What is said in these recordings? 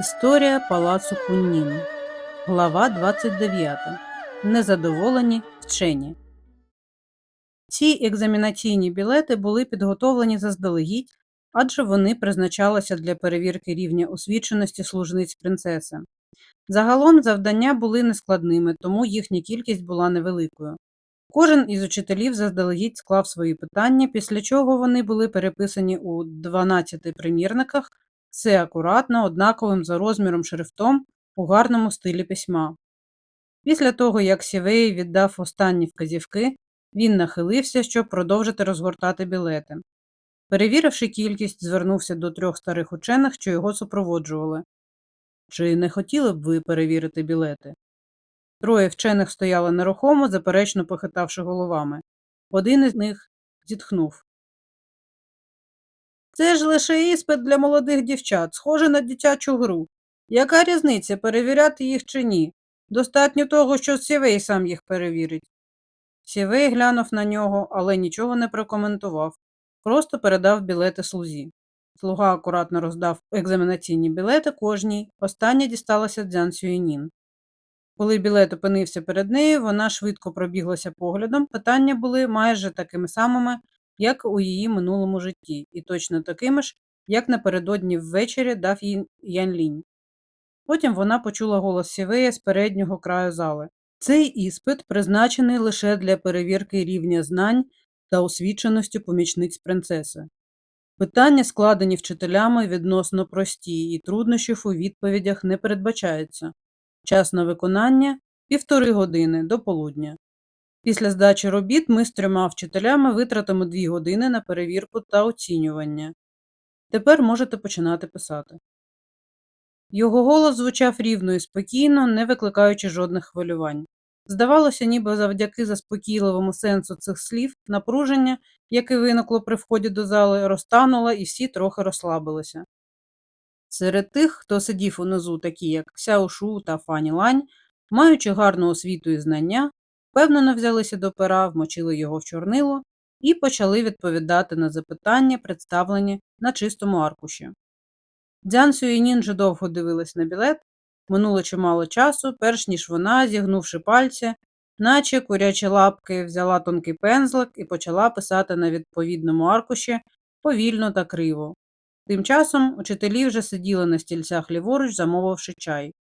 Історія палацу Куннін. Глава 29. Незадоволені вчені. Ці екзамінаційні білети були підготовлені заздалегідь, адже вони призначалися для перевірки рівня освіченості служниць принцеси. Загалом завдання були нескладними, тому їхня кількість була невеликою. Кожен із учителів заздалегідь склав свої питання, після чого вони були переписані у 12 примірниках все акуратно, однаковим за розміром шрифтом у гарному стилі письма. Після того, як Сівей віддав останні вказівки, він нахилився, щоб продовжити розгортати білети. Перевіривши кількість, звернувся до трьох старих учених, що його супроводжували. Чи не хотіли б ви перевірити білети? Троє вчених стояли нерухомо, заперечно похитавши головами. Один із них зітхнув. Це ж лише іспит для молодих дівчат, схоже на дитячу гру. Яка різниця, перевіряти їх чи ні? Достатньо того, що Сівей сам їх перевірить. Сівей глянув на нього, але нічого не прокоментував, просто передав білети слузі. Слуга акуратно роздав екзаменаційні білети кожній, остання дісталася Дзян Сюєнін. Коли білет опинився перед нею, вона швидко пробіглася поглядом, питання були майже такими самими, як у її минулому житті, і точно такими ж, як напередодні ввечері дав їй Янлінь. Потім вона почула голос Сівея з переднього краю зали. Цей іспит призначений лише для перевірки рівня знань та освіченості помічниць принцеси. Питання, складені вчителями, відносно прості, і труднощів у відповідях не передбачається. Час на виконання півтори години до полудня. Після здачі робіт ми з трьома вчителями витратимо дві години на перевірку та оцінювання. Тепер можете починати писати. Його голос звучав рівно і спокійно, не викликаючи жодних хвилювань. Здавалося, ніби завдяки заспокійливому сенсу цих слів напруження, яке виникло при вході до зали, розтануло і всі трохи розслабилися. Серед тих, хто сидів унизу, такі як Сяошу та Фані Лань, маючи гарну освіту і знання, впевнено взялися до пера, вмочили його в чорнило і почали відповідати на запитання, представлені на чистому аркуші. Дзян Сюєнін вже довго дивилась на білет, минуло чимало часу, перш ніж вона, зігнувши пальці, наче курячі лапки, взяла тонкий пензлик і почала писати на відповідному аркуші повільно та криво. Тим часом учителі вже сиділи на стільцях ліворуч, замовивши чай.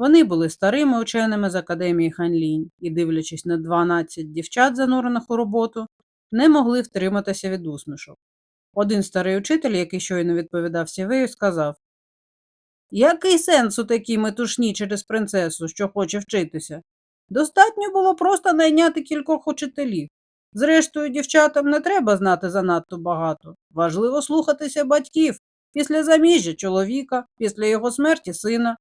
Вони були старими ученими з академії Ханлінь і, дивлячись на 12 дівчат, занурених у роботу, не могли втриматися від усмішок. Один старий учитель, який щойно відповідав Сівею, сказав Який сенс у такій метушні через принцесу, що хоче вчитися? Достатньо було просто найняти кількох учителів. Зрештою, дівчатам не треба знати занадто багато. Важливо слухатися батьків після заміжжя чоловіка, після його смерті сина.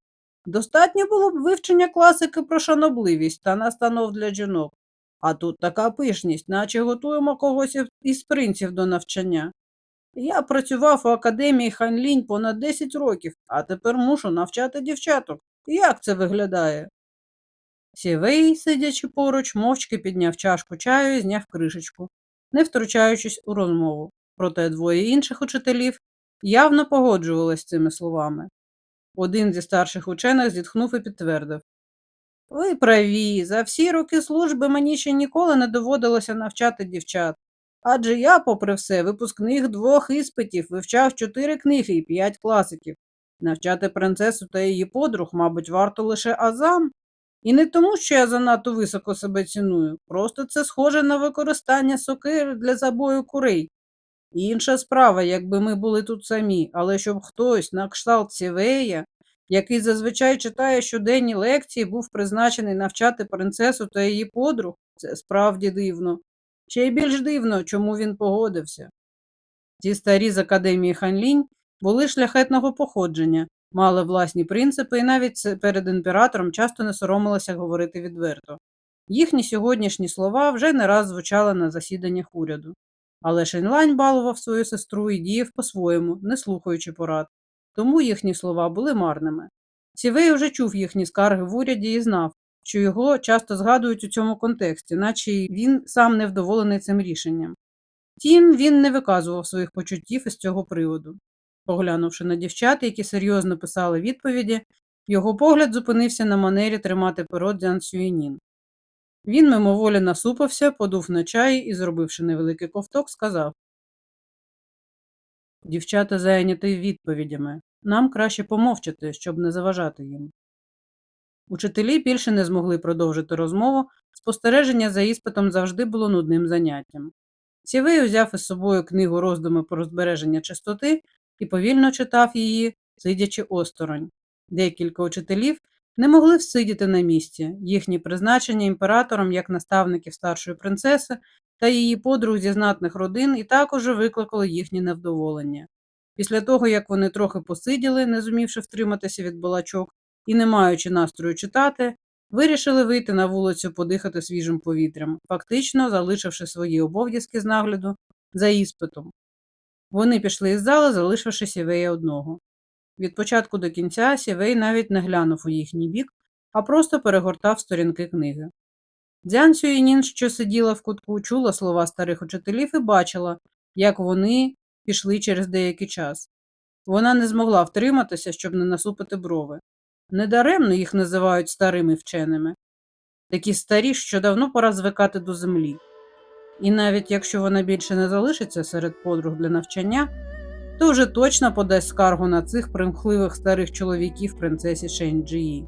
Достатньо було б вивчення класики про шанобливість та настанов для жінок. А тут така пишність, наче готуємо когось із принців до навчання. Я працював у академії Ханлінь понад 10 років, а тепер мушу навчати дівчаток. Як це виглядає? Сівей, сидячи поруч, мовчки підняв чашку чаю і зняв кришечку, не втручаючись у розмову. Проте двоє інших учителів явно погоджувалися з цими словами. Один зі старших учених зітхнув і підтвердив Ви праві, за всі роки служби мені ще ніколи не доводилося навчати дівчат. Адже я, попри все, випускник двох іспитів, вивчав чотири книги і п'ять класиків. Навчати принцесу та її подруг, мабуть, варто лише азам. І не тому, що я занадто високо себе ціную, просто це схоже на використання сокир для забою курей. Інша справа, якби ми були тут самі, але щоб хтось на кшталт Сівея, який зазвичай читає щоденні лекції, був призначений навчати принцесу та її подруг, це справді дивно. Ще й більш дивно, чому він погодився. Ті старі з академії Ханлінь були шляхетного походження, мали власні принципи і навіть перед імператором часто не соромилися говорити відверто. Їхні сьогоднішні слова вже не раз звучали на засіданнях уряду. Але Шенлань балував свою сестру і діяв по-своєму, не слухаючи порад, тому їхні слова були марними. Сівей уже чув їхні скарги в уряді і знав, що його часто згадують у цьому контексті, наче він сам невдоволений цим рішенням. Втім, він не виказував своїх почуттів із цього приводу. Поглянувши на дівчат, які серйозно писали відповіді, його погляд зупинився на манері тримати перо Дзян Сюєнін. Він мимоволі насупився, подув на чай і, зробивши невеликий ковток, сказав Дівчата зайняті відповідями. Нам краще помовчати, щоб не заважати їм. Учителі більше не змогли продовжити розмову, спостереження за іспитом завжди було нудним заняттям. Сівей узяв із собою книгу роздуми про збереження чистоти і повільно читав її, сидячи осторонь. Декілька учителів не могли всидіти на місці, їхні призначення імператором як наставників старшої принцеси та її подруг зі знатних родин і також викликали їхнє невдоволення. Після того, як вони трохи посиділи, не зумівши втриматися від балачок і не маючи настрою читати, вирішили вийти на вулицю подихати свіжим повітрям, фактично залишивши свої обов'язки з нагляду за іспитом. Вони пішли із зали, залишивши сівея одного. Від початку до кінця сівей навіть не глянув у їхній бік, а просто перегортав сторінки книги. Дзян Сюєнін, що сиділа в кутку, чула слова старих учителів і бачила, як вони пішли через деякий час. Вона не змогла втриматися, щоб не насупити брови. Недаремно їх називають старими вченими. Такі старі, що давно пора звикати до землі. І навіть якщо вона більше не залишиться серед подруг для навчання, то вже точно подасть скаргу на цих примхливих старих чоловіків принцесі Шенджії.